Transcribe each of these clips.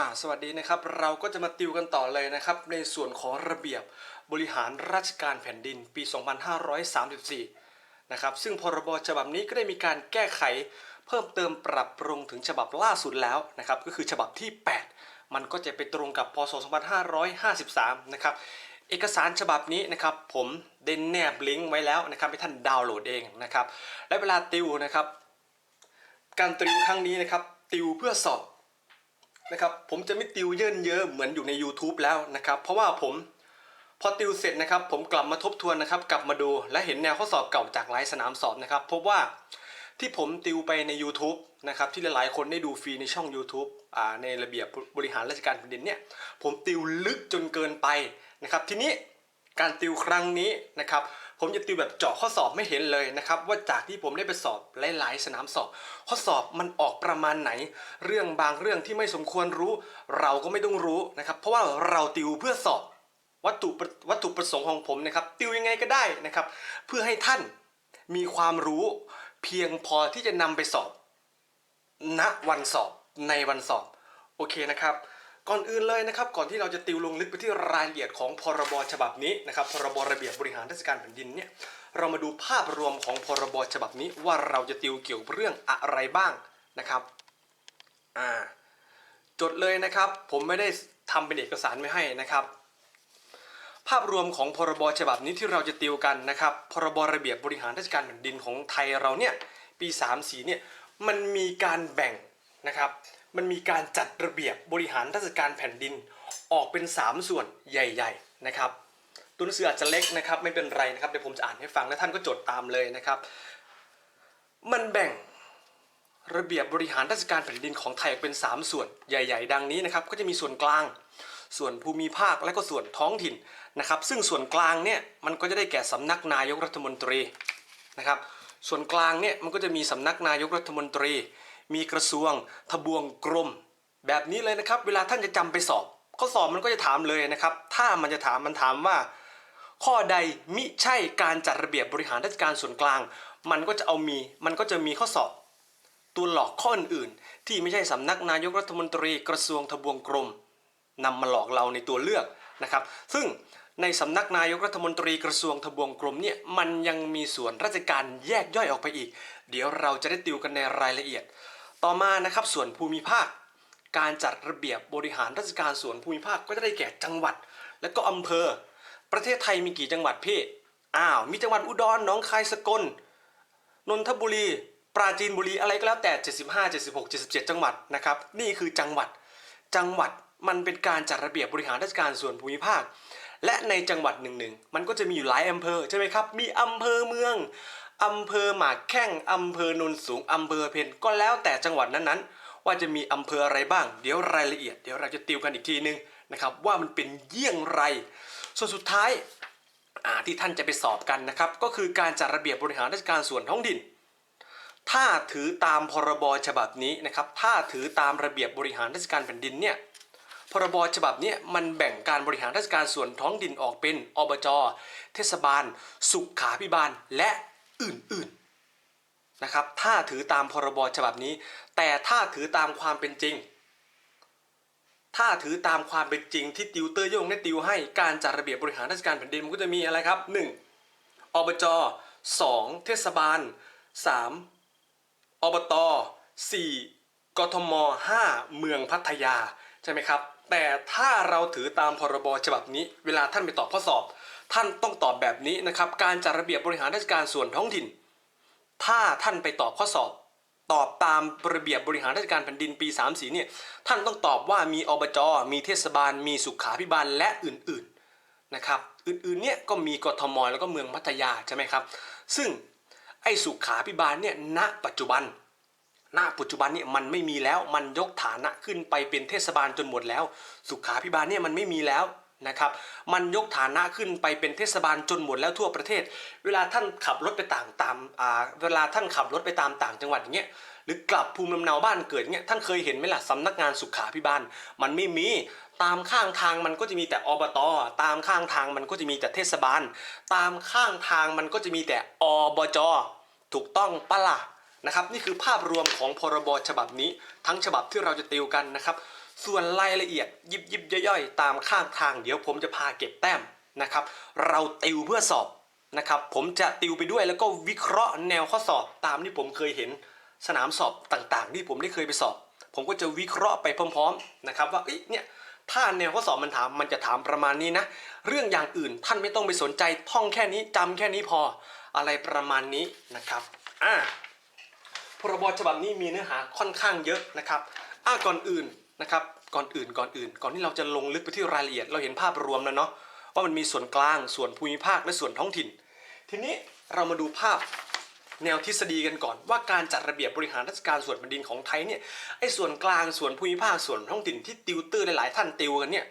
อ่าสวัสดีนะครับเราก็จะมาติวกันต่อเลยนะครับ ในส่วนของระเบียบบริหารราชการแผ่นดินปี 2534 นะครับ ซึ่งพรบฉบับนี้ก็ได้มีการแก้ไขเพิ่มเติมปรับปรุงถึงฉบับล่าสุดแล้วนะครับ ก็คือฉบับที่ 8 มันก็จะไปตรงกับพศ 2553 นะครับ เอกสารฉบับนี้นะครับ ผมได้แนบลิงก์ไว้แล้วนะครับให้ท่านดาวน์โหลดเองนะครับ และเวลาติวนะครับ การติวครั้งนี้นะครับ ติวเพื่อสอบ นะครับผมจะไม่ติวเยินเยอะเหมือนอยู่ใน YouTube แล้วนะครับเพราะว่าผมพอติวเสร็จนะครับ ผมกลับมาทบทวนนะครับ กลับมาดูและเห็นแนวข้อสอบเก่าจากหลายสนามสอบนะครับ พบว่าที่ผมติวไปใน YouTube นะครับที่หลายๆ คนได้ดูฟรีในช่อง YouTube อ่าในระเบียบบริหารราชการแผ่นดินเนี่ยผมติวลึกจนเกินไปนะครับ ทีนี้การติวครั้งนี้นะครับ ผมจะติวแบบเจาะข้อสอบไม่เห็นเลยนะครับว่าจากที่ผมได้ไปสอบหลายๆ สนามสอบ ข้อสอบมันออกประมาณไหน เรื่องบางเรื่องที่ไม่สมควรรู้ เราก็ไม่ต้องรู้นะครับเพราะว่าเราติวเพื่อสอบวัตถุประวัตถุประสงค์ของผมนะครับติวยังไงก็ได้นะครับ เพื่อให้ท่านมีความรู้เพียงพอที่จะนำไปสอบ ณวันสอบในวันสอบ โอเคนะครับ ก่อนอื่นเลยนะครับก่อนที่เราจะติวลงลึกไปที่รายละเอียดของพรบฉบับนี้นะครับพรบระเบียบบริหารราชการแผ่นดินเนี่ยเรามาดูภาพรวมของพรบฉบับนี้ว่าเราจะติวเกี่ยวกับเรื่องอะไรบ้างนะครับอ่าจดเลยนะครับผมไม่ได้ทำเป็นเอกสารไว้ให้นะครับ ภาพรวมของพรบฉบับนี้ที่เราจะติวกันนะครับพรบระเบียบบริหารราชการแผ่นดินของไทยเราเนี่ยปี 3 4เนี่ยมันมีการแบ่งนะครับ มันมีการจัดระเบียบบริหารราชการแผ่นดินออกเป็น 3 ส่วนใหญ่ ๆ นะครับตัวหนังสืออาจจะเล็กนะครับไม่เป็นไรนะครับเดี๋ยวผมจะอ่านให้ฟังและท่านก็จดตามเลยนะครับ มันแบ่งระเบียบบริหารราชการแผ่นดินของไทยออกเป็น 3 ส่วนใหญ่ ๆ ดังนี้นะครับก็จะมีส่วนกลาง ส่วนภูมิภาคและก็ส่วนท้องถิ่นนะครับ ซึ่งส่วนกลางเนี่ยมันก็จะได้แก่สำนักนายกรัฐมนตรีนะครับ ส่วนกลางเนี่ยมันก็จะมีสำนักนายกรัฐมนตรี มีกระทรวงทบวงกรม แบบนี้เลยนะครับ เวลาท่านจะจำไปสอบ ข้อสอบมันก็จะถามเลยนะครับ ถ้ามันจะถามมันถามว่า ข้อใดมิใช่การจัดระเบียบบริหารราชการส่วนกลาง มันก็จะเอามี มันก็จะมีข้อสอบ ตัวหลอกข้ออื่นๆที่ไม่ใช่สำนักนายกรัฐมนตรีกระทรวงทบวงกรมนำมาหลอกเราในตัวเลือกนะครับ ซึ่งในสำนักนายกรัฐมนตรีกระทรวงทบวงกรมเนี่ยมันยังมีส่วนราชการแยกย่อยออกไปอีก เดี๋ยวเราจะได้ติวกันในรายละเอียด ต่อมานะครับส่วนภูมิภาค การจัดระเบียบบริหารราชการส่วนภูมิภาคก็จะได้แก่จังหวัด และก็อำเภอ ประเทศไทยมีกี่จังหวัดพี่อ้าวมีจังหวัดอุดรหนองคายสกลนนทบุรีปราจีนบุรีอะไรก็แล้วแต่ 75 76 77 จังหวัดนะครับนี่คือจังหวัดจังหวัดมันเป็นการจัดระเบียบบริหารราชการส่วนภูมิภาค และในจังหวัดหนึ่งๆมันก็จะมีอยู่หลายอำเภอใช่ไหมครับมีอำเภอเมือง อำเภอหมากแข้งอำเภอนนสูงอำเภอเพนก็แล้วแต่จังหวัดนั้นๆ ว่าจะมีอำเภออะไรบ้าง เดี๋ยวรายละเอียดเดี๋ยวเราจะติวกันอีกทีนึงนะครับว่ามันเป็นเยี่ยงไร ส่วนสุดท้ายที่ท่านจะไปสอบกันนะครับ ก็คือการจัดระเบียบบริหารราชการส่วนท้องถิ่น ถ้าถือตามพรบฉบับนี้นะครับ ถ้าถือตามระเบียบบริหารราชการแผ่นดินเนี่ยพรบฉบับนี้มันแบ่งการบริหารราชการส่วนท้องถิ่นออกเป็นอบจ เทศบาล สุขาพิบาล และ อื่นๆนะครับ ถ้าถือตามพรบฉบับนี้ แต่ถ้าถือตามความเป็นจริง ถ้าถือตามความเป็นจริงที่ติวเตอร์โยงได้ติวให้การจัดระเบียบบริหารราชการแผ่นดินมันก็จะมีอะไรครับ 1. อบจ 2. เทศบาล 3. อบต 4. กทม 5. เมืองพัทยา ใช่ไหมครับ แต่ถ้าเราถือตามพรบฉบับนี้ เวลาท่านไปตอบข้อสอบ ท่านต้องตอบแบบนี้นะครับ การจัดระเบียบบริหารราชการส่วนท้องถิ่น ถ้าท่านไปตอบข้อสอบ ตอบตามระเบียบบริหารราชการแผ่นดินปี 3 4เนี่ยท่านต้องตอบว่ามีอบจ มีเทศบาล มีสุขาพิบาลและอื่นๆนะครับอื่นๆเนี่ยก็มีกทมแล้วก็เมืองพัทยาใช่ไหมครับ ซึ่งไอ้สุขาพิบาลเนี่ยณปัจจุบันณปัจจุบันเนี่ยมันไม่มีแล้วมันยกฐานะขึ้นไปเป็นเทศบาลจนหมดแล้ว สุขาพิบาลเนี่ยมันไม่มีแล้ว นะครับ มันยกฐานะขึ้นไปเป็นเทศบาลจนหมดแล้วทั่วประเทศ เวลาท่านขับรถไปต่างตามอ่าเวลาท่านขับรถไปตามต่างจังหวัดอย่างเงี้ยหรือกลับภูมิลำเนาบ้านเกิดเงี้ยท่านเคยเห็นไหมล่ะสำนักงานสุขาพิบาลมันไม่มีตามข้างทางมันก็จะมีแต่อบตตามข้างทางมันก็จะมีแต่เทศบาล ตามข้างทางมันก็จะมีแต่อบจถูกต้องปะล่ะนะครับ นี่คือภาพรวมของพรบฉบับนี้ ทั้งฉบับที่เราจะติวกันนะครับ ส่วนรายละเอียดยิบยิบย่อยๆ ตามข้างทางเดี๋ยวผมจะพาเก็บแต้มนะครับ เราติวเพื่อสอบนะครับผมจะติวไปด้วยแล้วก็วิเคราะห์แนวข้อสอบตามที่ผมเคยเห็นสนามสอบต่างๆ ที่ผมได้เคยไปสอบ ผมก็จะวิเคราะห์ไปพร้อมๆนะครับว่าเอ้เนี่ยถ้าแนวข้อสอบมันถามมันจะถามประมาณนี้นะ เรื่องอย่างอื่นท่านไม่ต้องไปสนใจท่องแค่นี้จำแค่นี้พออะไรประมาณนี้นะครับอ่าพรบฉบับนี้มีเนื้อหาค่อนข้างเยอะนะครับอะก่อนอื่น นะครับก่อนอื่นก่อนอื่น ก่อนที่เราจะลงลึกไปที่รายละเอียด เราเห็นภาพรวมแล้วเนาะว่ามันมีส่วนกลางส่วนภูมิภาคและส่วนท้องถิ่น ทีนี้เรามาดูภาพแนวทฤษฎีกันก่อน ว่าการจัดระเบียบบริหารราชการส่วนแผ่นดินของไทยเนี่ยไอ้ส่วนกลางส่วนภูมิภาคส่วนท้องถิ่นที่ติวเตอร์หลายๆท่านติวกันเนี่ย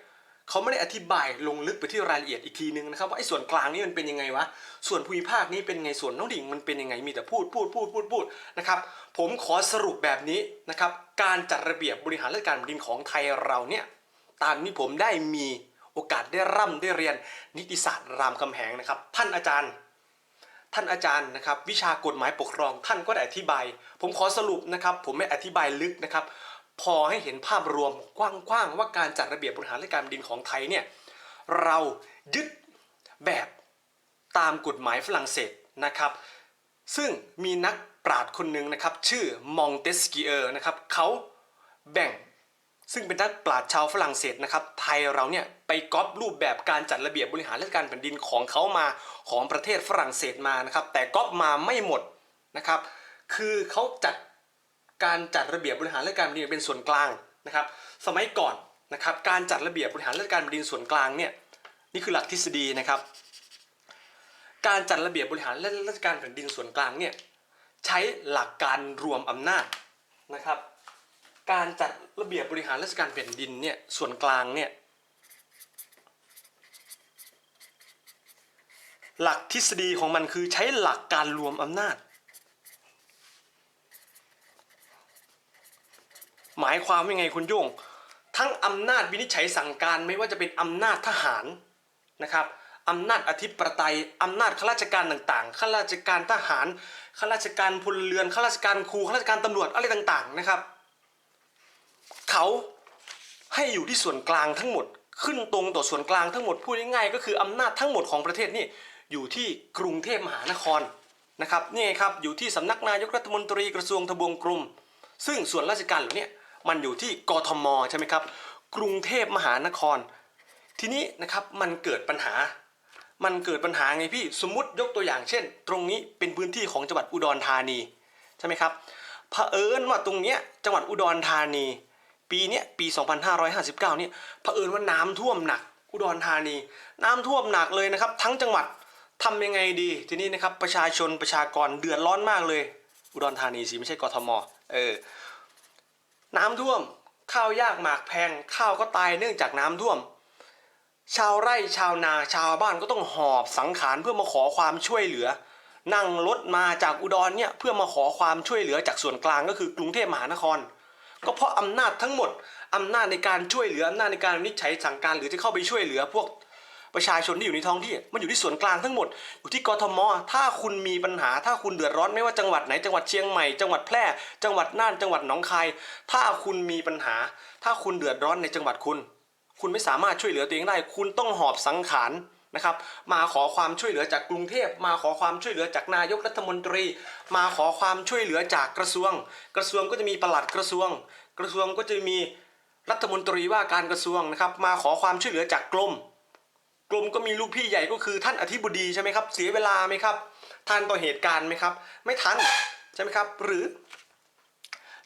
เขาไม่ได้อธิบายลงลึกไปที่รายละเอียดอีกทีนึงนะครับว่าไอ้ส่วนกลางนี่มันเป็นยังไงวะส่วนภูมิภาคนี้เป็นไงส่วนท้องถิ่นมันเป็นยังไงมีแต่พูดพูดพูดพูดพูดนะครับ ผมขอสรุปแบบนี้นะครับ การจัดระเบียบบริหารราชการแผ่นดินของไทยเราเนี่ยตามที่ผมได้มีโอกาสได้ร่ำได้เรียนนิติศาสตร์รามคำแหงนะครับ ท่านอาจารย์ ท่านอาจารย์นะครับ วิชากฎหมายปกครองท่านก็ได้อธิบาย ผมขอสรุปนะครับ ผมไม่อธิบายลึกนะครับ พอให้เห็นภาพรวมกว้างๆว่าการจัดระเบียบบริหารราชการแผ่นดินของไทยเนี่ยเรายึดแบบตามกฎหมายฝรั่งเศสนะครับ ซึ่งมีนัก ปราชญ์คนหนึ่งนะครับ ชื่อมองเตสกิเออร์นะครับเขาแบ่งซึ่งเป็นนักปราชญ์ชาวฝรั่งเศสนะครับ ไทยเราเนี่ยไปก๊อปรูปแบบการจัดระเบียบบริหารราชการแผ่นดินของเขามาของประเทศฝรั่งเศสมานะครับ แต่ก๊อปมาไม่หมดนะครับ คือเขาจัดการจัดระเบียบบริหารราชการแผ่นดินเป็นส่วนกลางนะครับ สมัยก่อนนะครับ การจัดระเบียบบริหารราชการแผ่นดินส่วนกลางเนี่ยนี่คือหลักทฤษฎีนะครับ การจัดระเบียบบริหารราชการแผ่นดินส่วนกลางเนี่ย ใช้หลักการรวมอำนาจนะครับ การจัดระเบียบบริหารราชการแผ่นดินเนี่ยส่วนกลางเนี่ยหลักทฤษฎีของมันคือใช้หลักการรวมอำนาจ หมายความว่าไงคุณโยง ทั้งอำนาจวินิจฉัยสั่งการไม่ว่าจะเป็นอำนาจทหารนะครับ อำนาจอธิปไตยอำนาจข้าราชการต่างๆข้าราชการทหารข้าราชการพลเรือนข้าราชการครูข้าราชการตำรวจอะไรต่างๆนะครับ เขาให้อยู่ที่ส่วนกลางทั้งหมด ขึ้นตรงต่อส่วนกลางทั้งหมดพูดง่ายๆก็คืออำนาจทั้งหมดของประเทศนี่อยู่ที่กรุงเทพมหานครนะครับนี่ครับอยู่ที่สำนักนายกรัฐมนตรีกระทรวงทบวงกรมซึ่งส่วนราชการเหล่านี้มันอยู่ที่กทมใช่ไหมครับ กรุงเทพมหานคร ทีนี้นะครับมันเกิดปัญหา มันเกิดปัญหาไงพี่สมมติยกตัวอย่างเช่น ตรงนี้เป็นพื้นที่ของจังหวัดอุดรธานีใช่ไหมครับเผอิญว่าตรงเนี้ยจังหวัดอุดรธานี ปีเนี้ยปี 2559เนี่ยเผอิญว่าน้ำท่วมหนัก อุดรธานี น้ำท่วมหนักเลยนะครับ ทั้งจังหวัดทำยังไงดีทีนี้นะครับประชาชนประชากรเดือดร้อนมากเลย อุดรธานีสิไม่ใช่กทมเออน้ำท่วมข้าวยากหมากแพงข้าวก็ตายเนื่องจากน้ำท่วม ชาวไร่ชาวนาชาวบ้านก็ต้องหอบสังขารเพื่อมาขอความช่วยเหลือ นั่งรถมาจากอุดรเนี่ยเพื่อมาขอความช่วยเหลือจากส่วนกลางก็คือกรุงเทพมหานคร ก็เพราะอำนาจทั้งหมดอำนาจในการช่วยเหลืออำนาจในการวินิจฉัยสั่งการหรือจะเข้าไปช่วยเหลือพวกประชาชนที่อยู่ในท้องที่ มันอยู่ที่ส่วนกลางทั้งหมด อยู่ที่กทม ถ้าคุณมีปัญหา ถ้าคุณเดือดร้อนไม่ว่าจังหวัดไหน จังหวัดเชียงใหม่ จังหวัดแพร่ จังหวัดน่าน จังหวัดหนองคาย ถ้าคุณมีปัญหา ถ้าคุณเดือดร้อนในจังหวัดคุณ คุณไม่สามารถช่วยเหลือตัวเองได้ คุณต้องหอบสังขารนะครับ มาขอความช่วยเหลือจากกรุงเทพ มาขอความช่วยเหลือจากนายกรัฐมนตรี มาขอความช่วยเหลือจากกระทรวง กระทรวงก็จะมีปลัดกระทรวง กระทรวงก็จะมีรัฐมนตรีว่าการกระทรวงนะครับ มาขอความช่วยเหลือจากกรมกรมก็มีลูกพี่ใหญ่ก็คือท่านอธิบดีใช่ไหมครับ เสียเวลาไหมครับทันต่อเหตุการณ์ไหมครับ ไม่ทันใช่ไหมครับ หรือ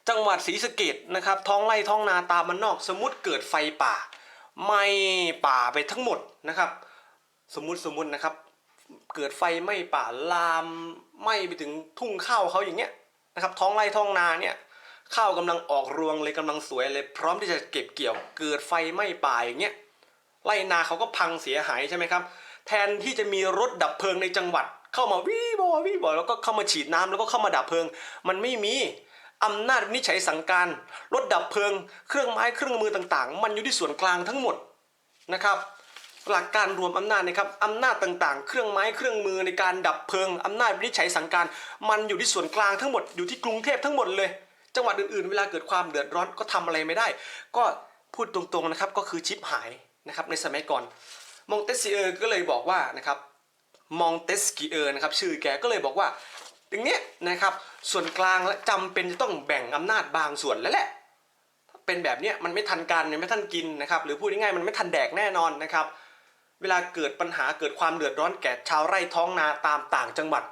จังหวัดศรีสะเกดนะครับ ท้องไร่ท้องนาตามมันนอก สมมติเกิดไฟป่า ไหม้ป่าไปทั้งหมดนะครับ สมมุติสมมุตินะครับ เกิดไฟไหม้ป่าลามไหม้ไปถึงทุ่งข้าวเขาอย่างเงี้ยนะครับท้องไร่ท้องนาเนี่ยข้าวกำลังออกรวงเลยกำลังสวยเลย พร้อมที่จะเก็บเกี่ยว เกิดไฟไหม้ป่าอย่างเงี้ยไร่นาเขาก็พังเสียหายใช่ไหมครับ แทนที่จะมีรถดับเพลิงในจังหวัด เข้ามาวิบอวิบอแล้วก็เข้ามาฉีดน้ำแล้วก็เข้ามาดับเพลิง มันไม่มี อำนาจวินิจฉัยสั่งการรถดับเพลิง เครื่องไม้เครื่องมือต่างๆ มันอยู่ที่ส่วนกลางทั้งหมดนะครับ หลักการรวมอำนาจนะครับอำนาจต่างๆ เครื่องไม้เครื่องมือในการดับเพลิงอำนาจวินิจฉัยสั่งการ มันอยู่ที่ส่วนกลางทั้งหมดอยู่ที่กรุงเทพทั้งหมดเลย จังหวัดอื่นๆ เวลาเกิดความเดือดร้อนก็ทำอะไรไม่ได้ ก็พูดตรงๆนะครับก็คือชิปหายนะครับในสมัยก่อนมองเตสซิเออร์ก็เลยบอกว่านะครับมองเตสกิเออร์นะครับชื่อแกก็เลยบอกว่า อย่างนี้นะครับส่วนกลางและจำเป็นจะต้องแบ่งอำนาจบางส่วนแล้วแหละเป็นแบบนี้มันไม่ทันการมันไม่ทันกินนะครับหรือพูดง่ายๆมันไม่ทันแดกแน่นอนนะครับ เวลาเกิดปัญหาเกิดความเดือดร้อนแก่ชาวไร่ท้องนาตามต่างจังหวัด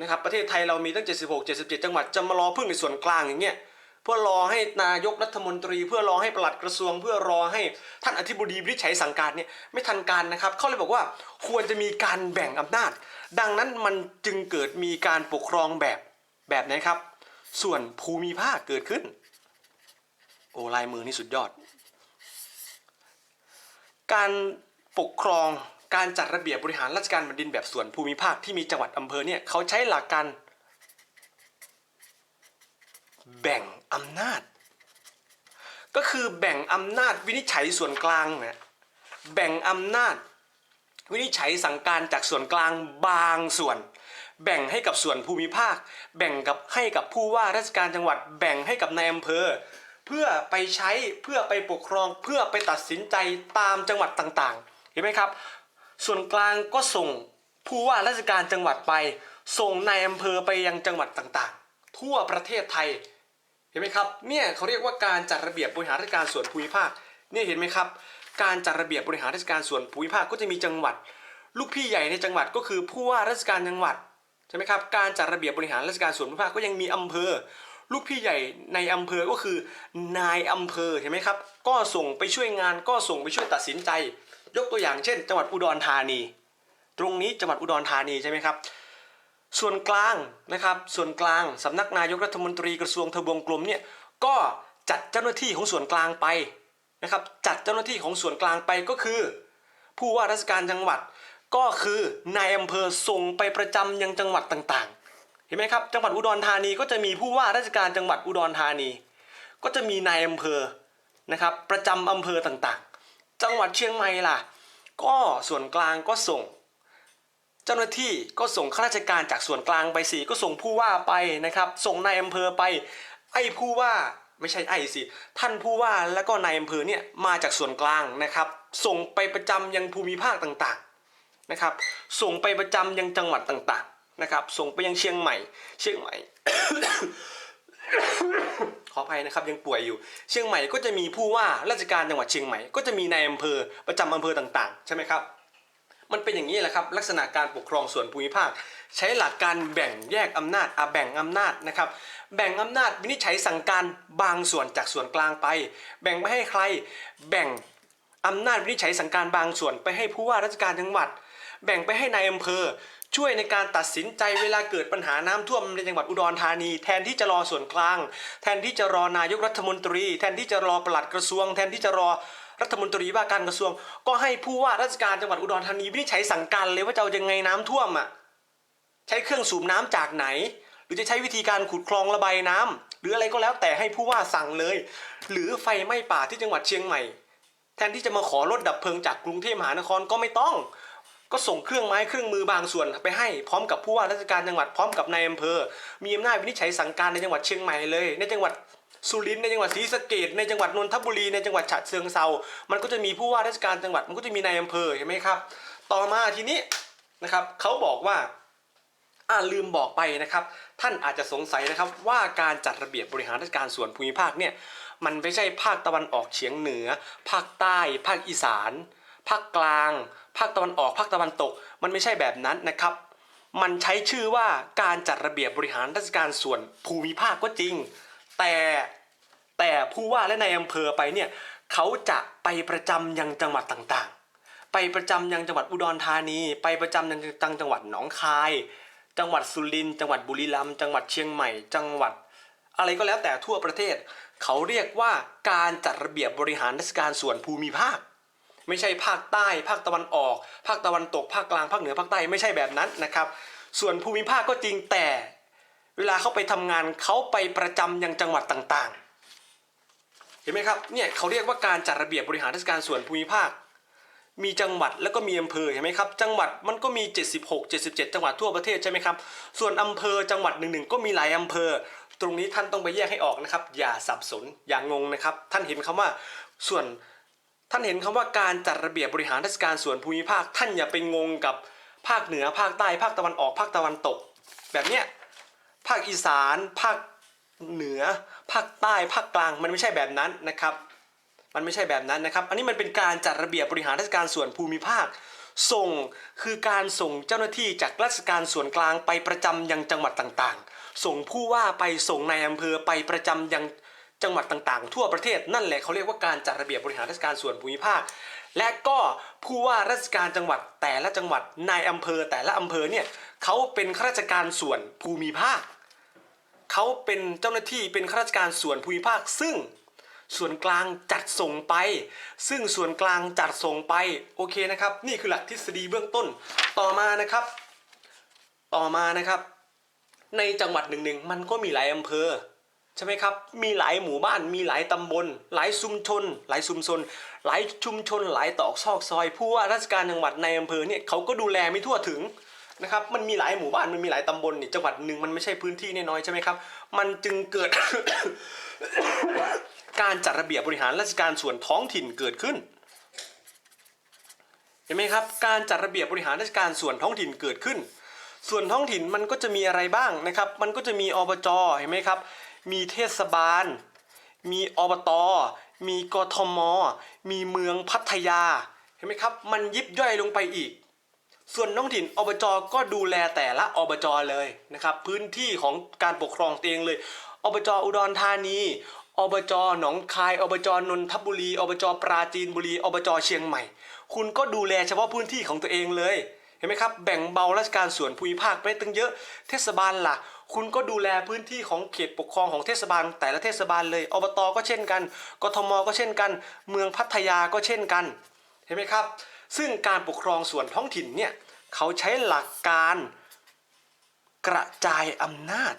นะครับประเทศไทยเรามีตั้ง 76 77 จังหวัดจะมารอพึ่งในส่วนกลางอย่างเงี้ย เพื่อรอให้นายกรัฐมนตรี เพื่อรอให้ปลัดกระทรวง เพื่อรอให้ท่านอธิบดีวิจัยสั่งการเนี่ยไม่ทันการนะครับเขาเลยบอกว่าควรจะมีการแบ่งอำนาจ ดังนั้นมันจึงเกิดมีการปกครองแบบแบบไหนครับ ส่วนภูมิภาคเกิดขึ้น โอ้ลายมือนี่สุดยอด การปกครองการจัดระเบียบบริหารราชการแผ่นดินแบบส่วนภูมิภาคที่มีจังหวัดอำเภอเนี่ยเขาใช้หลักการ แบ่งอำนาจ ก็คือแบ่งอำนาจวินิจฉัยส่วนกลางนะแบ่งอำนาจ วินิจฉัยสั่งการจากส่วนกลางบางส่วน แบ่งให้กับส่วนภูมิภาค แบ่งกับให้กับผู้ว่าราชการจังหวัด แบ่งให้กับนายอำเภอ เพื่อไปใช้เพื่อไปปกครองเพื่อไปตัดสินใจตามจังหวัดต่างๆ เห็นไหมครับ ส่วนกลางก็ส่งผู้ว่าราชการจังหวัดไป ส่งนายอำเภอไปยังจังหวัดต่างๆ ทั่วประเทศไทย เห็นไหมครับเนี่ยเขาเรียกว่าการจัดระเบียบบริหารราชการส่วนภูมิภาคเนี่ยเห็นไหมครับ การจัดระเบียบบริหารราชการส่วนภูมิภาคก็จะมีจังหวัด ลูกพี่ใหญ่ในจังหวัดก็คือผู้ว่าราชการจังหวัดใช่ไหมครับการจัดระเบียบบริหารราชการส่วนภูมิภาคก็ยังมีอำเภอ ลูกพี่ใหญ่ในอำเภอก็คือนายอำเภอเห็นไหมครับ ก็ส่งไปช่วยงานก็ส่งไปช่วยตัดสินใจ ยกตัวอย่างเช่น จังหวัดอุดรธานี ตรงนี้จังหวัดอุดรธานีใช่ไหมครับ ส่วนกลางนะครับส่วนกลางสำนักนายกรัฐมนตรีกระทรวงทบวงกรมเนี่ยก็จัดเจ้าหน้าที่ของส่วนกลางไปนะครับจัดเจ้าหน้าที่ของส่วนกลางไปก็คือ ผู้ว่าราชการจังหวัดก็คือนายอำเภอส่งไปประจำยังจังหวัดต่างๆ เห็นไหมครับจังหวัดอุดรธานีก็จะมีผู้ว่าราชการจังหวัดอุดรธานี ก็จะมีนายอำเภอนะครับประจำอำเภอต่างๆ จังหวัดเชียงใหม่ล่ะ ก็ส่วนกลางก็ส่ง เจ้าหน้าที่ก็ส่งข้าราชการจากส่วนกลางไปสิก็ส่งผู้ว่าไปนะครับ ส่งนายอำเภอไป ไอ้ผู้ว่าไม่ใช่ไอ้สิท่านผู้ว่าแล้วก็นายอำเภอเนี่ยมาจากส่วนกลางนะครับ ส่งไปประจำยังภูมิภาคต่างๆนะครับ ส่งไปประจำยังจังหวัดต่างๆนะครับ ส่งไปยังเชียงใหม่ เชียงใหม่ขออภัยนะครับยังป่วยอยู่ เชียงใหม่ก็จะมีผู้ว่าราชการจังหวัดเชียงใหม่ ก็จะมีนายอำเภอประจำอำเภอต่างๆ ใช่ไหมครับ มันเป็นอย่างนี้แหละครับลักษณะการปกครองส่วนภูมิภาค ใช้หลักการแบ่งแยกอำนาจอะแบ่งอำนาจนะครับแบ่งอำนาจวินิจฉัยสั่งการบางส่วนจากส่วนกลางไป แบ่งไปให้ใครแบ่งอำนาจวินิจฉัยสั่งการบางส่วนไปให้ผู้ว่าราชการจังหวัด แบ่งไปให้นายอำเภอช่วยในการตัดสินใจเวลาเกิดปัญหาน้ำท่วมในจังหวัดอุดรธานี แทนที่จะรอส่วนกลาง แทนที่จะรอนายกรัฐมนตรี แทนที่จะรอปลัดกระทรวง แทนที่จะรอ รัฐมนตรีว่าการกระทรวง ก็ให้ผู้ว่าราชการจังหวัดอุดรธานีวินิจฉัยสั่งการเลยว่าจะเอายังไงน้ำท่วมอะใช้เครื่องสูบน้ำจากไหน หรือจะใช้วิธีการขุดคลองระบายน้ำหรืออะไรก็แล้วแต่ให้ผู้ว่าสั่งเลย หรือไฟไหม้ป่าที่จังหวัดเชียงใหม่ แทนที่จะมาขอรถดับเพลิงจากกรุงเทพมหานครก็ไม่ต้อง ก็ส่งเครื่องไม้เครื่องมือบางส่วนไปให้พร้อมกับผู้ว่าราชการจังหวัดพร้อมกับนายอำเภอ มีอำนาจวินิจฉัยสั่งการในจังหวัดเชียงใหม่เลย ในจังหวัด สุรินทร์ในจังหวัดศรีสะเกษในจังหวัดนนทบุรีในจังหวัดฉะเชิงเซา มันก็จะมีผู้ว่าราชการจังหวัดมันก็จะมีนายอำเภอเห็นไหมครับ ต่อมาทีนี้นะครับเขาบอกว่าอ่าลืมบอกไปนะครับ ท่านอาจจะสงสัยนะครับว่าการจัดระเบียบบริหารราชการส่วนภูมิภาคเนี่ยมันไม่ใช่ภาคตะวันออกเฉียงเหนือ ภาคใต้ ภาคอีสาน ภาคกลาง ภาคตะวันออก ภาคตะวันตก มันไม่ใช่แบบนั้นนะครับ มันใช้ชื่อว่าการจัดระเบียบบริหารราชการส่วนภูมิภาคก็จริง แต่แต่ผู้ว่าและนายอำเภอไปเนี่ยเขาจะไปประจำยังจังหวัดต่างๆ ไปประจำยังจังหวัดอุดรธานี ไปประจำยังจังจังหวัดหนองคาย จังหวัดสุรินทร์จังหวัดบุรีรัมย์จังหวัดเชียงใหม่ จังหวัด อะไรก็แล้วแต่ทั่วประเทศ เขาเรียกว่าการจัดระเบียบบริหารราชการส่วนภูมิภาค ไม่ใช่ภาคใต้ ภาคตะวันออก ภาคตะวันตกภาคกลางภาคเหนือภาคใต้ไม่ใช่แบบนั้นนะครับ ส่วนภูมิภาคก็จริงแต่ เวลาเขาไปทำงานเขาไปประจำยังจังหวัดต่างๆ เห็นไหมครับเนี่ยเขาเรียกว่าการจัดระเบียบบริหารราชการส่วนภูมิภาค มีจังหวัดแล้วก็มีอำเภอเห็นไหมครับจังหวัดมันก็มี 76 77 จังหวัดทั่วประเทศใช่ไหมครับส่วนอำเภอจังหวัดหนึ่งๆก็มีหลายอำเภอ ตรงนี้ท่านต้องไปแยกให้ออกนะครับ อย่าสับสนอย่างงงนะครับ ท่านเห็นคำว่าส่วนท่านเห็นคำว่าการจัดระเบียบบริหารราชการส่วนภูมิภาค ท่านอย่าไปงงกับภาคเหนือภาคใต้ภาคตะวันออกภาคตะวันตก แบบเนี้ย ภาคอีสาน ภาคเหนือ ภาคใต้ ภาคกลาง มันไม่ใช่แบบนั้นนะครับ มันไม่ใช่แบบนั้นนะครับ อันนี้มันเป็นการจัดระเบียบบริหารราชการส่วนภูมิภาค ส่งคือการส่งเจ้าหน้าที่จากราชการส่วนกลางไปประจำยังจังหวัดต่างๆ ส่งผู้ว่าไปส่งนายอำเภอไปประจำยังจังหวัดต่างๆ ทั่วประเทศนั่นแหละเขาเรียกว่าการจัดระเบียบบริหารราชการส่วนภูมิภาค และก็ผู้ว่าราชการจังหวัดแต่ละจังหวัดนายอำเภอแต่ละอำเภอเนี่ยเขาเป็นข้าราชการส่วนภูมิภาค เขาเป็นเจ้าหน้าที่เป็นข้าราชการส่วนภูมิภาค ซึ่งส่วนกลางจัดส่งไป ซึ่งส่วนกลางจัดส่งไปโอเคนะครับ นี่คือหลักทฤษฎีเบื้องต้นต่อมานะครับ ต่อมานะครับ ในจังหวัดหนึ่งๆมันก็มีหลายอำเภอใช่ไหมครับมีหลายหมู่บ้านมีหลายตำบล หลายชุมชน หลายชุมชน หลายชุมชนหลายตอกซอกซอย ผู้ว่าราชการจังหวัดในอำเภอเนี่ยเขาก็ดูแลไม่ทั่วถึง นะครับมันมีหลายหมู่บ้านมันมีหลายตำบลนี่จังหวัดหนึ่งมันไม่ใช่พื้นที่น้อยใช่ไหมครับ มันจึงเกิด การจัดระเบียบบริหารราชการส่วนท้องถิ่นเกิดขึ้นเห็นไหมครับการจัดระเบียบบริหารราชการส่วนท้องถิ่นเกิดขึ้น ส่วนท้องถิ่นมันก็จะมีอะไรบ้างนะครับ มันก็จะมีอบจเห็นไหมครับ มีเทศบาล มีอบต มีกทม มีเมืองพัทยา เห็นไหมครับ มันยิบย่อยลงไปอีก ส่วนท้องถิ่นอบจก็ดูแลแต่ละอบจเลยนะครับ พื้นที่ของการปกครองตัวเองเลยอบจอุดรธานีอบจหนองคายอบจนนทบุรีอบจปราจีนบุรีอบจเชียงใหม่ คุณก็ดูแลเฉพาะพื้นที่ของตัวเองเลยเห็นไหมครับแบ่งเบาราชการส่วนภูมิภาคไปตั้งเยอะ เทศบาลล่ะ คุณก็ดูแลพื้นที่ของเขตปกครองของเทศบาล แต่ละเทศบาลเลยอบตก็เช่นกัน กทมก็เช่นกัน เมืองพัทยาก็เช่นกัน เห็นไหมครับ ซึ่งการปกครองส่วนท้องถิ่นเนี่ยเขาใช้หลักการกระจายอำนาจ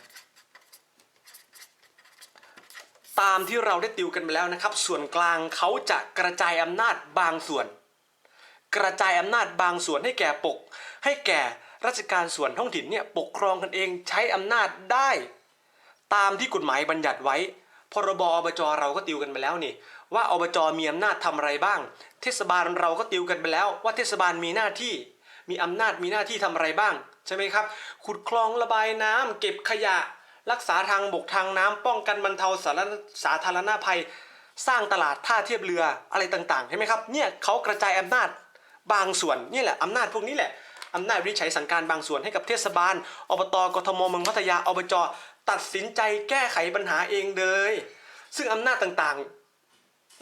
ตามที่เราได้ติวกันไปแล้วนะครับ ส่วนกลางเขาจะกระจายอำนาจบางส่วน กระจายอำนาจบางส่วนให้แก่ปก ให้แก่ราชการส่วนท้องถิ่นเนี่ยปกครองกันเองใช้อำนาจได้ ตามที่กฎหมายบัญญัติไว้พรบอบจเราก็ติวกันไปแล้วนี่ ว่าอบจมีอำนาจทำอะไรบ้าง เทศบาลเราก็ติวกันไปแล้ว ว่าเทศบาลมีหน้าที่ มีอำนาจมีหน้าที่ทำอะไรบ้าง ใช่ไหมครับ ขุดคลองระบายน้ำเก็บขยะ รักษาทางบกทางน้ำป้องกันบรรเทาสาธารณสาธารณภัย สร้างตลาดท่าเทียบเรืออะไรต่างๆเห็นไหมครับเนี่ยเขากระจายอำนาจบางส่วนนี่แหละอำนาจพวกนี้แหละอำนาจวินิจฉัยสั่งการบางส่วนให้กับเทศบาล อบต กทม เมืองพัทยา อบจ ตัดสินใจแก้ไขปัญหาเองเลย ซึ่งอำนาจต่างๆ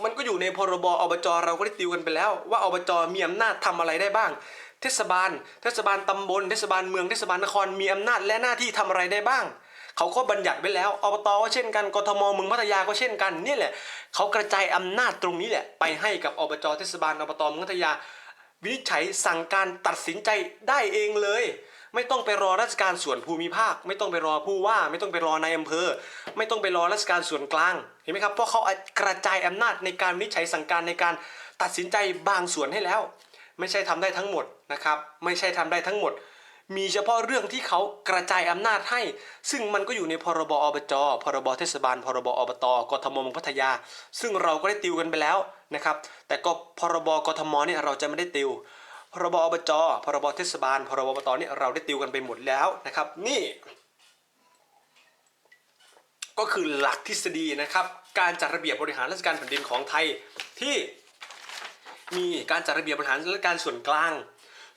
มันก็อยู่ในพรบอบจเราก็ได้ติวกันไปแล้ว ว่าอบจมีอำนาจทำอะไรได้บ้าง เทศบาล เทศบาลตำบล เทศบาลเมือง เทศบาลนครมีอำนาจและหน้าที่ทำอะไรได้บ้าง เขาก็บัญญัติไว้แล้ว อบตก็เช่นกัน กทมเมืองพัทยาก็เช่นกัน นี่แหละ เขากระจายอำนาจตรงนี้แหละ ไปให้กับอบจ เทศบาล อบตเมืองพัทยา วินิจฉัยสั่งการตัดสินใจได้เองเลย ไม่ต้องไปรอราชการส่วนภูมิภาค ไม่ต้องไปรอผู้ว่า ไม่ต้องไปรอนายอำเภอ ไม่ต้องไปรอราชการส่วนกลางเห็นไหมครับเพราะเขากระจายอำนาจในการวินิจฉัยสั่งการในการตัดสินใจบางส่วนให้แล้ว ไม่ใช่ทำได้ทั้งหมดนะครับไม่ใช่ทำได้ทั้งหมด มีเฉพาะเรื่องที่เขากระจายอำนาจให้ ซึ่งมันก็อยู่ในพรบอบจพรบเทศบาล พรบอบตกทมมพัทยา ซึ่งเราก็ได้ติวกันไปแล้วนะครับแต่ก็พรบกทมเนี่ยเราจะไม่ได้ติว พรบอบจพรบเทศบาล พรบอบตเนี่ยเราได้ติวกันไปหมดแล้วนะครับ นี่ ก็คือหลักทฤษฎีนะครับ การจัดระเบียบบริหารราชการแผ่นดินของไทยที่มีการจัดระเบียบบริหารราชการส่วนกลาง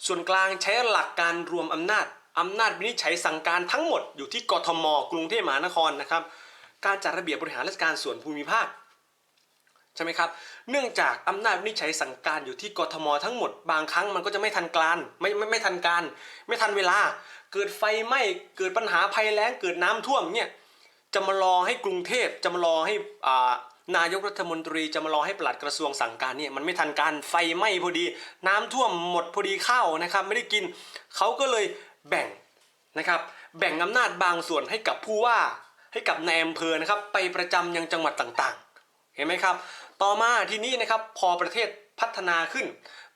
ส่วนกลางใช้หลักการรวมอำนาจอำนาจวินิจฉัยสั่งการทั้งหมดอยู่ที่กทม กรุงเทพมหานครนะครับ การจัดระเบียบบริหารราชการส่วนภูมิภาค ใช่ไหมครับ เนื่องจากอำนาจวินิจฉัยสั่งการอยู่ที่กทมทั้งหมด บางครั้งมันก็จะไม่ทันการไม่ไม่ไม่ทันการ ไม่ทันเวลา เกิดไฟไหม้เกิดปัญหาภัยแล้งเกิดน้ำท่วมเนี่ยจะมารอให้กรุงเทพจะมารอให้อ่านายกรัฐมนตรีจะมารอให้ปลัดกระทรวงสั่งการเนี่ยมันไม่ทันการไฟไหม้พอดี น้ำท่วมหมดพอดีข้าวนะครับ ไม่ได้กินเขาก็เลยแบ่งนะครับแบ่งอำนาจบางส่วนให้กับผู้ว่าให้กับนายอำเภอนะครับไปประจำยังจังหวัดต่างๆ ห็นไหมครับ ต่อมาทีนี้นะครับพอประเทศพัฒนาขึ้น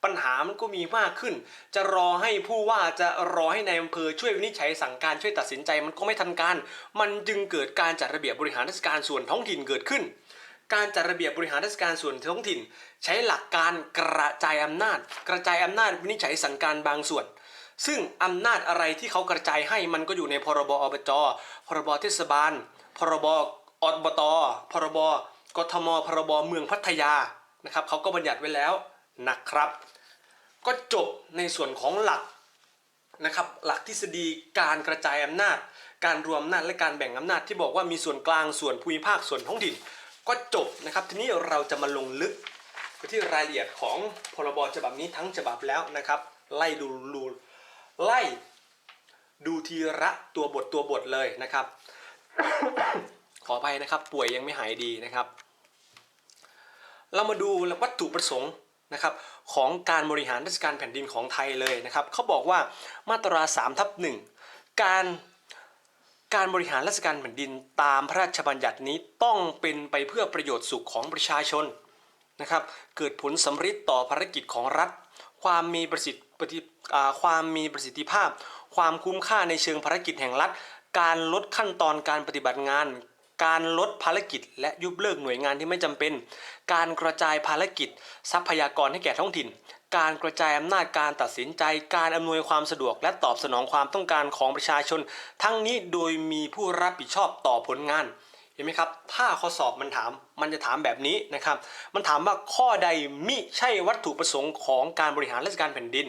ปัญหามันก็มีมากขึ้น จะรอให้ผู้ว่าจะรอให้ในายอำเภอช่วยวินิจฉัยสั่งการช่วยตัดสินใจมันก็ไม่ทันการ มันจึงเกิดการจัดระเบียบบริหารราชการส่วนท้องถิ่นเกิดขึ้น การจัดระเบียบบริหารราชการส่วนท้องถิ่น ใช้หลักการกระจายอำนาจ กระจายอำนาจวินิจฉัยสั่งการบางส่วนซึ่งอำนาจอะไรที่เขากระจายให้มันก็อยู่ในพรบอบจ พรบเทศบาล พรบอบต พรบ กทมพรบเมืองพัทยานะครับเขาก็บัญญัติไว้แล้วนะครับ ก็จบในส่วนของหลักนะครับหลักทฤษฎีการกระจายอำนาจ การรวมอำนาจและการแบ่งอำนาจที่บอกว่ามีส่วนกลางส่วนภูมิภาคส่วนท้องถิ่น ก็จบนะครับทีนี้เราจะมาลงลึกไปที่รายละเอียดของพรบฉบับนี้ทั้งฉบับแล้วนะครับ ไล่ดูดูไล่ดูทีละตัวบทตัวบทเลยนะครับ ขออภัยนะครับป่วยยังไม่หายดีนะครับ เรามาดูวัตถุประสงค์นะครับของการบริหารราชการแผ่นดินของไทยเลยนะครับเขาบอกว่ามาตรา3ทับหนึ่งการการบริหารราชการแผ่นดินตามพระราชบัญญัตินี้ต้องเป็นไปเพื่อประโยชน์สุขของประชาชนนะครับเกิดผลสำฤทธิ์ต่อภารกิจของรัฐ ความมีประสิทธิความมีประสิทธิภาพ ความคุ้มค่าในเชิงภารกิจแห่งรัฐ การลดขั้นตอนการปฏิบัติงาน การลดภารกิจ และยุบเลิกหน่วยงานที่ไม่จำเป็น การกระจายภารกิจ ทรัพยากรให้แก่ท้องถิ่น การกระจายอำนาจการตัดสินใจ การอำนวยความสะดวก และตอบสนองความต้องการของประชาชน ทั้งนี้โดยมีผู้รับผิดชอบต่อผลงานเห็นไหมครับ ถ้าข้อสอบมันถาม มันจะถามแบบนี้นะครับ มันถามว่าข้อใดมิใช่วัตถุประสงค์ของการบริหารราชการแผ่นดิน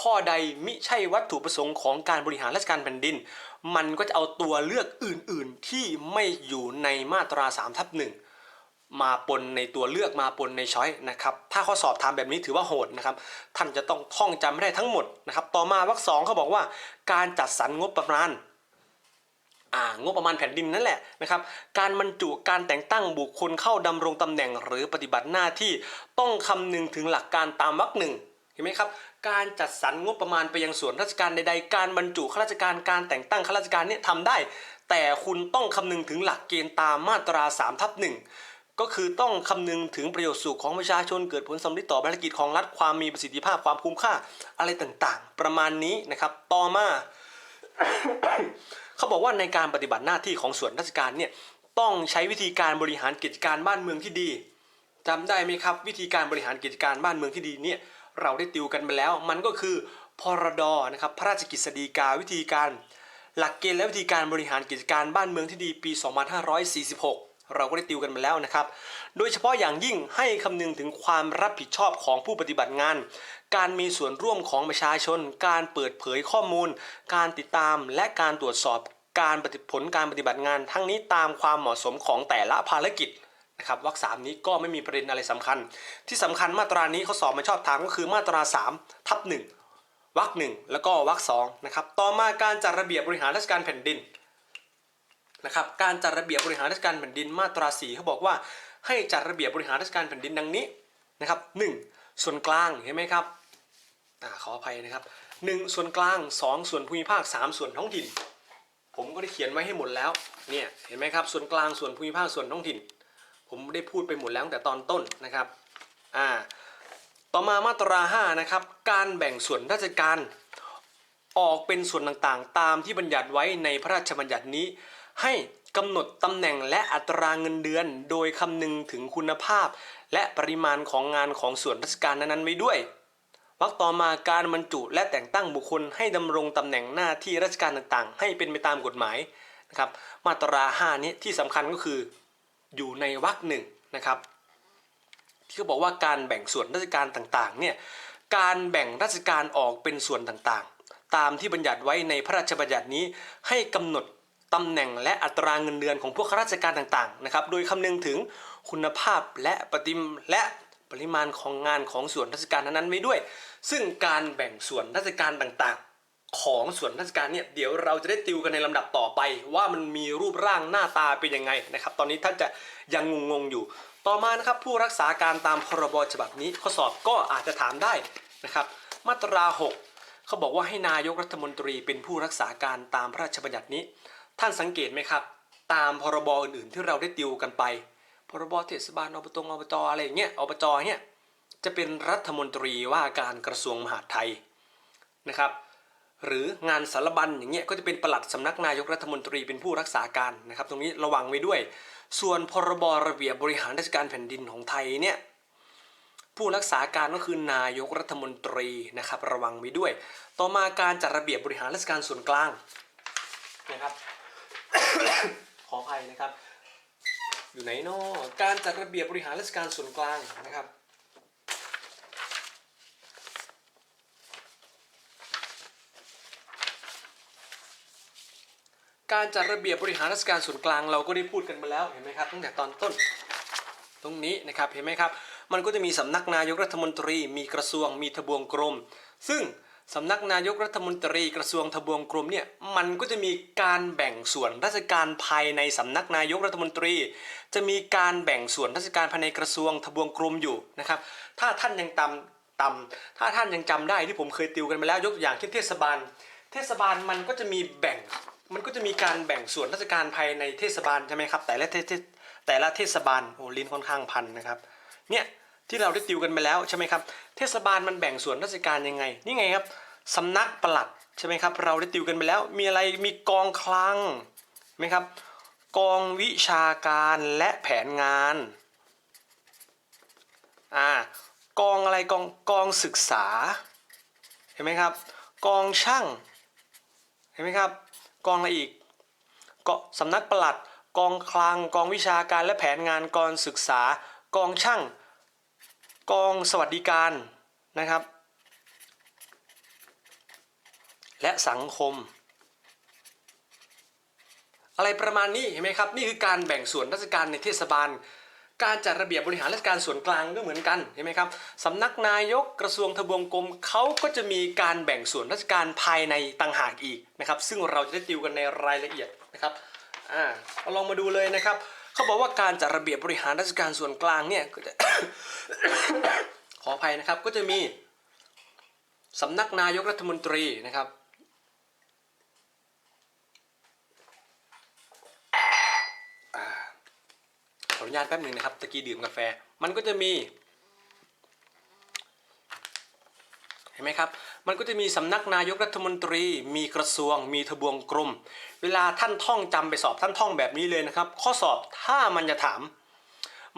ข้อใดมิใช่วัตถุประสงค์ของการบริหารราชการแผ่นดิน มันก็จะเอาตัวเลือกอื่นๆ ที่ไม่อยู่ในมาตรา3ทับหนึ่งมาปนในตัวเลือกมาปนในช้อยนะครับ ถ้าข้อสอบถามแบบนี้ถือว่าโหดนะครับ ท่านจะต้องท่องจำให้ได้ทั้งหมดนะครับ ต่อมาวรรคสองเขาบอกว่า การจัดสรรงบประมาณอ่างบประมาณแผ่นดินนั่นแหละนะครับ การบรรจุการแต่งตั้งบุคคลเข้าดำรงตำแหน่งหรือปฏิบัติหน้าที่ต้องคำนึงถึงหลักการตามวรรคหนึ่ง ห็นไหมครับ การจัดสรรงบประมาณไปยังส่วนราชการใดๆ การบรรจุข้าราชการ การแต่งตั้งข้าราชการเนี่ยทำได้ แต่คุณต้องคำนึงถึงหลักเกณฑ์ตามมาตรา3ทับหนึ่งก็คือต้องคำนึงถึงประโยชน์สุขของประชาชนเกิดผลสำลิดต่อภารกิจของรัฐความมีประสิทธิภาพความคุ้มค่าอะไรต่างๆ ประมาณนี้นะครับ ต่อมา เขาบอกว่าในการปฏิบัติหน้าที่ของส่วนราชการเนี่ยต้องใช้วิธีการบริหารกิจการบ้านเมืองที่ดีจำได้ไหมครับ วิธีการบริหารกิจการบ้านเมืองที่ดีเนี่ย เราได้ติวกันไปแล้ว มันก็คือพรดนะครับพระราชกฤษฎีกาวิธีการ หลักเกณฑ์และวิธีการบริหารกิจการบ้านเมืองที่ดีปี 2546 เราก็ได้ติวกันมาแล้วนะครับ โดยเฉพาะอย่างยิ่งให้คำนึงถึงความรับผิดชอบของผู้ปฏิบัติงาน การมีส่วนร่วมของประชาชน การเปิดเผยข้อมูล การติดตามและการตรวจสอบการปฏิผลการปฏิบัติงาน ทั้งนี้ตามความเหมาะสมของแต่ละภารกิจ นะครับวรรคสามนี้ก็ไม่มีประเด็นอะไรสำคัญ ที่สำคัญมาตรานี้เขาสอบมาชอบทางก็คือมาตรา3ทับหนึ่งวรรคหนึ่งแล้วก็วรรคสองนะครับต่อมาการจัดระเบียบบริหารราชการแผ่นดินนะครับการจัดระเบียบบริหารราชการแผ่นดินมาตรา4เขาบอกว่าให้จัดระเบียบบริหารราชการแผ่นดินดังนี้นะครับหนึ่งส่วนกลางเห็นไหมครับอาขออภัยนะครับหนึ่งส่วนกลาง 2 ส่วนภูมิภาค 3 ส่วนท้องถิ่น ผมก็ได้เขียนไว้ให้หมดแล้วเนี่ยเห็นไหมครับส่วนกลางส่วนภูมิภาคส่วนท้องถิ่น ผมได้พูดไปหมดแล้วตั้งแต่ตอนต้นนะครับอ่าต่อมามาตรา5นะครับการแบ่งส่วนราชการออกเป็นส่วนต่างๆ ตามที่บัญญัติไว้ในพระราชบัญญัตินี้ ให้กำหนดตำแหน่งและอัตราเงินเดือน โดยคำนึงถึงคุณภาพ และปริมาณของงานของส่วนราชการนั้นๆไว้ด้วยวรรคต่อมาการบรรจุและแต่งตั้งบุคคลให้ดำรงตำแหน่งหน้าที่ราชการต่างๆ ให้เป็นไปตามกฎหมายนะครับมาตรา 5 นี้ที่สำคัญก็คือ อยู่ในวรรคหนึ่งนะครับ ที่เขาบอกว่าการแบ่งส่วนราชการต่างๆเนี่ยการแบ่งราชการออกเป็นส่วนต่างๆ ตามที่บัญญัติไว้ในพระราชบัญญัตินี้ให้กำหนดตำแหน่งและอัตราเงินเดือนของพวกข้าราชการต่างๆนะครับโดยคำนึงถึงคุณภาพและปฏิมและปริมาณของงานของส่วนราชการนั้นๆไว้ด้วย ซึ่งการแบ่งส่วนราชการต่างๆ ของส่วนราชการเนี่ยเดี๋ยวเราจะได้ติวกันในลำดับต่อไป ว่ามันมีรูปร่างหน้าตาเป็นยังไงนะครับ ตอนนี้ท่านจะยังงงๆอยู่ ต่อมานะครับผู้รักษาการตามพรบฉบับนี้ข้อสอบก็อาจจะถามได้นะครับ มาตรา 6 เขาบอกว่าให้นายกรัฐมนตรีเป็นผู้รักษาการตามพระราชบัญญัตินี้ ท่านสังเกตไหมครับ ตามพรบอื่นๆ ที่เราได้ติวกันไป พรบเทศบาลอบตอบจอะไรอย่างเงี้ยอบจเนี่ยจะเป็นรัฐมนตรีว่าการกระทรวงมหาดไทยนะครับ หรืองานสารบัญอย่างเงี้ยก็จะเป็นปลัดสำนักนายกรัฐมนตรีเป็นผู้รักษาการนะครับ ตรงนี้ระวังไว้ด้วย ส่วนพรบระเบียบบริหารราชการแผ่นดินของไทยเนี่ยผู้รักษาการก็คือนายกรัฐมนตรีนะครับระวังไว้ด้วย ต่อมาการจัดระเบียบบริหารราชการส่วนกลางนะครับขออภัยนะครับ อยู่ไหนนาะการจัดระเบียบบริหารราชการส่วนกลางนะครับ การจัดระเบียบบริหารราชการส่วนกลางเราก็ได้พูดกันมาแล้วเห็นไหมครับตั้งแต่ตอนต้น ตรงนี้นะครับเห็นไหมครับ มันก็จะมีสำนักนายกรัฐมนตรี มีกระทรวง มีทบวงกรม ซึ่งสำนักนายกรัฐมนตรีกระทรวงทบวงกรมเนี่ยมันก็จะมีการแบ่งส่วนราชการภายในสำนักนายกรัฐมนตรี จะมีการแบ่งส่วนราชการภายในกระทรวงทบวงกรมอยู่นะครับถ้าท่านยังตำตำถ้าท่านยังจำได้ที่ผมเคยติวกันมาแล้วยกตัวอย่างเช่นเทศบาล เทศบาลมันก็จะมีแบ่ง มันก็จะมีการแบ่งส่วนราชการภายในเทศบาลใช่ไหมครับ แต่ละเทศแต่ละเทศบาลโอ้ลิ้นค่อนข้างพันนะครับเนี่ยที่เราได้ติวกันไปแล้วใช่ไหมครับ เทศบาลมันแบ่งส่วนราชการยังไง นี่ไงครับสำนักปลัดใช่ไหมครับ เราได้ติวกันไปแล้ว มีอะไรมีกองคลังไหมครับ กองวิชาการและแผนงานอ่ากองอะไรกองกองศึกษา เห็นไหมครับ กองช่างเห็นไหมครับ กองอะไรอีกก็สำนักปลัด กองคลัง กองวิชาการและแผนงานกองศึกษา กองช่าง กองสวัสดิการนะครับ และสังคม อะไรประมาณนี้เห็นไหมครับ นี่คือการแบ่งส่วนราชการในเทศบาล การจัดระเบียบบริหารราชการส่วนกลางก็เหมือนกันเห็นไหมครับสำนักนายกกระทรวงทบวงกรมเขาก็จะมีการแบ่งส่วนราชการภายในต่างหากอีกนะครับซึ่งเราจะได้ติวกันในรายละเอียดนะครับอ่าเราลองมาดูเลยนะครับเขาบอกว่าการจัดระเบียบบริหารราชการส่วนกลางเนี่ยก็จะขออภัยนะครับก็จะมีสำนักนายกรัฐมนตรีนะครับ ขออนุญาตแป๊บหนึ่งนะครับตะกี้ดื่มกาแฟ มันก็จะมี เห็นไหมครับ มันก็จะมีสำนักนายกรัฐมนตรี มีกระทรวง มีทบวงกรม เวลาท่านท่องจำไปสอบท่านท่องแบบนี้เลยนะครับ ข้อสอบถ้ามันจะถาม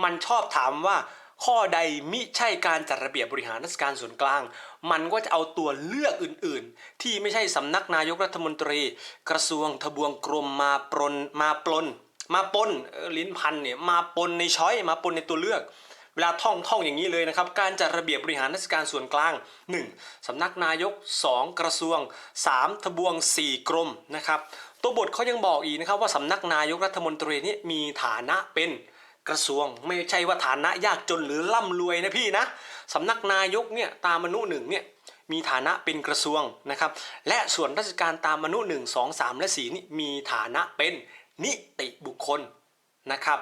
มันชอบถามว่าข้อใดมิใช่การจัดระเบียบบริหารราชการส่วนกลาง มันก็จะเอาตัวเลือกอื่นๆ ที่ไม่ใช่สำนักนายกรัฐมนตรี กระทรวงทบวงกรมมาปรนมาปลน มาปนลิ้นพันเนี่ยมาปนในช้อยมาปนในตัวเลือก เวลาท่องท่องอย่างนี้เลยนะครับ การจัดระเบียบบริหารราชการส่วนกลาง 1. สำนักนายก 2. กระทรวง 3. ทบวง 4 กรมนะครับตัวบทเขายังบอกอีกนะครับว่าสำนักนายกรัฐมนตรีนี่มีฐานะเป็นกระทรวงไม่ใช่ว่าฐานะยากจนหรือร่ำรวยนะพี่นะสำนักนายกเนี่ยตามมนุหนึ่งเนี่ยมีฐานะเป็นกระทรวงนะครับ และส่วนราชการตามมนุหนึ่งสองสามและสี่นี่มีฐานะเป็น นิติบุคคลนะครับ